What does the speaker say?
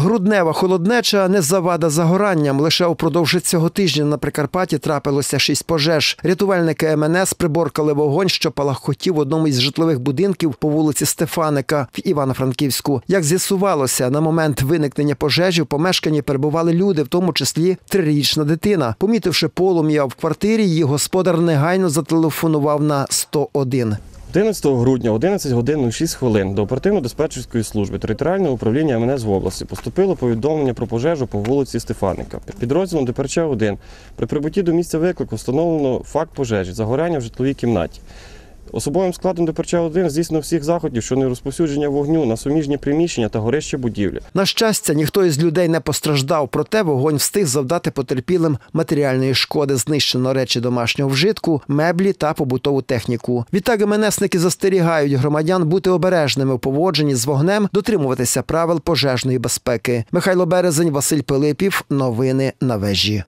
Груднева холоднеча не завада загоранням. Лише упродовж цього тижня на Прикарпатті трапилося шість пожеж. Рятувальники МНС приборкали вогонь, що палахкотів в одному із житлових будинків по вулиці Стефаника в Івано-Франківську. Як з'ясувалося, на момент виникнення пожежі в помешканні перебували люди, в тому числі трирічна дитина. Помітивши полум'я в квартирі, її господар негайно зателефонував на 101. 11 грудня, 11 годин 06 хвилин до оперативно-диспетчерської служби територіального управління МНС в області поступило повідомлення про пожежу по вулиці Стефаника. Підрозділом ДПРЧ 1 при прибутті до місця виклику встановлено факт пожежі, загоряння в житловій кімнаті. Особовим складом ДПРЧ 1 здійснено всіх заходів щодо розповсюдження вогню на суміжні приміщення та горище будівлі. На щастя, ніхто із людей не постраждав, проте вогонь встиг завдати потерпілим матеріальної шкоди. Знищено речі домашнього вжитку, меблі та побутову техніку. Відтак МНСники застерігають громадян бути обережними у поводженні з вогнем, дотримуватися правил пожежної безпеки. Михайло Березень, Василь Пилипів. Новини на вежі.